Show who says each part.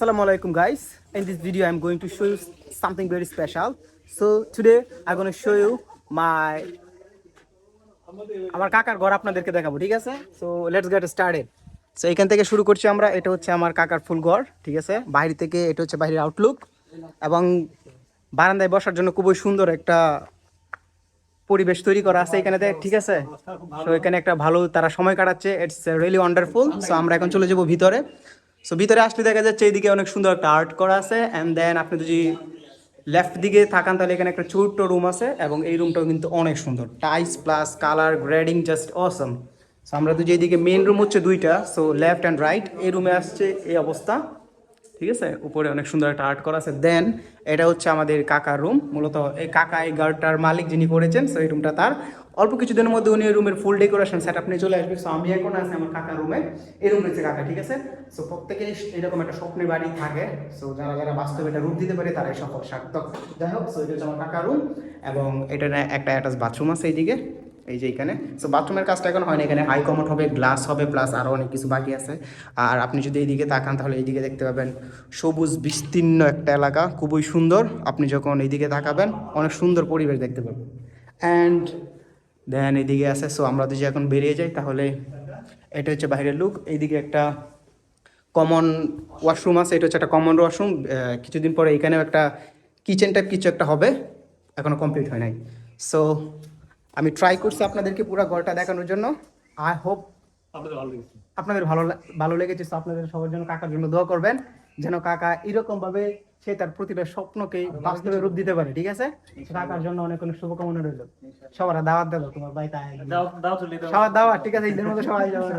Speaker 1: Assalamu alaikum, guys. In this video, I'm going to show you something very special. So, today, I'm going to show you my, আমার কাকার ঘর আপনাদেরকে দেখাবো, ঠিক আছে? So let's get started so এখান থেকে শুরু করছি আমরা। এটা হচ্ছে আমার কাকার ফুল ঘর, ঠিক আছে? বাইরে থেকে, এটা হচ্ছে বাইরের আউটলুক এবং বারান্দায় বসার জন্য খুবই সুন্দর একটা পরিবেশ তৈরি করা আছে এখানে ঠিক আছে? তো এখানে একটা ভালো তারা সময় কাটাচ্ছে। ইটস রিয়েলি ওয়ান্ডারফুল সো আমরা এখন চলে যাব ভিতরে। সো ভিতরে আসলে দেখা যাচ্ছে এইদিকে অনেক সুন্দর একটা আর্ট করা আছে অ্যান্ড দেন আপনি যদি লেফট দিকে থাকান, তাহলে এখানে একটা ছোট্ট রুম আছে, এবং এই রুমটাও কিন্তু অনেক সুন্দর। টাইস plus colour grading just awesome so আমরা তো যেদিকে মেন রুম হচ্ছে দুইটা সো লেফট অ্যান্ড রাইট এই রুমে আসছে এই অবস্থা। ঠিক আছে? উপরে অনেক সুন্দর একটা আর্ট করা আছে। দেন এটা হচ্ছে আমাদের কাকার রুম মূলত এই কাকা, এই গার্ডটার মালিক যিনি করেছেন সো এই রুমটা তার। অল্প কিছুদিনের মধ্যে উনি রুমের ফুল ডেকোরেশন সেট আপ নিয়ে চলে আসবে। সো আমি এখন আছি আমার কাকার রুমে এই রুম হচ্ছে কাকা, ঠিক আছে? সো প্রত্যেকে এরকম একটা স্বপ্নের বাড়ি থাকে। সো যারা যারা বাস্তবে এটা রূপ দিতে পারে, তারাই সফল, সার্থক। যাই হোক সো এটা হচ্ছে আমার কাকার রুম এবং এটা একটা অ্যাটাচ বাথরুম আছে এইদিকে। এই যে এখানে। সো বাথরুমের কাজটা এখন হয় না এখানে। হাই কমোড হবে গ্লাস হবে প্লাস আরও অনেক কিছু বাকি আছে। আর আপনি যদি এইদিকে তাকান, তাহলে এইদিকে দেখতে পাবেন সবুজ বিস্তীর্ণ একটা এলাকা, খুবই সুন্দর। আপনি যখন এইদিকে তাকাবেন, অনেক সুন্দর পরিবেশ দেখতে পাবেন। অ্যান্ড দেন এইদিকে আছে সো আমরা যদি এখন বেরিয়ে যাই, তাহলে এটা হচ্ছে বাইরের লুক এইদিকে একটা কমন ওয়াশরুম আছে, এটা হচ্ছে একটা কমন ওয়াশরুম কিছুদিন পরে এখানেও একটা কিচেন টাইপ কিছু একটা হবে। এখনও কমপ্লিট হয় নাই। সো আমি ট্রাই করছি আপনাদেরকে পুরো ঘরটা দেখানোর জন্য। আই হোপ
Speaker 2: আপনাদের ভালো
Speaker 1: ভালো লেগেছে আপনাদের সবার জন্য কাকার জন্য দোয়া করবেন যেন কাকা এরকম ভাবে সে তার প্রতিটা স্বপ্নকে বাস্তবে রূপ দিতে পারে ঠিক আছে? কাকার জন্য অনেক অনেক শুভকামনা রইল। সবার দাওয়াত দেবো তোমার ভাই তাই
Speaker 2: দাও দাও দাও
Speaker 1: সবার দাওয়াত ঠিক আছে? ঈদের মধ্যে সবাই যাবে।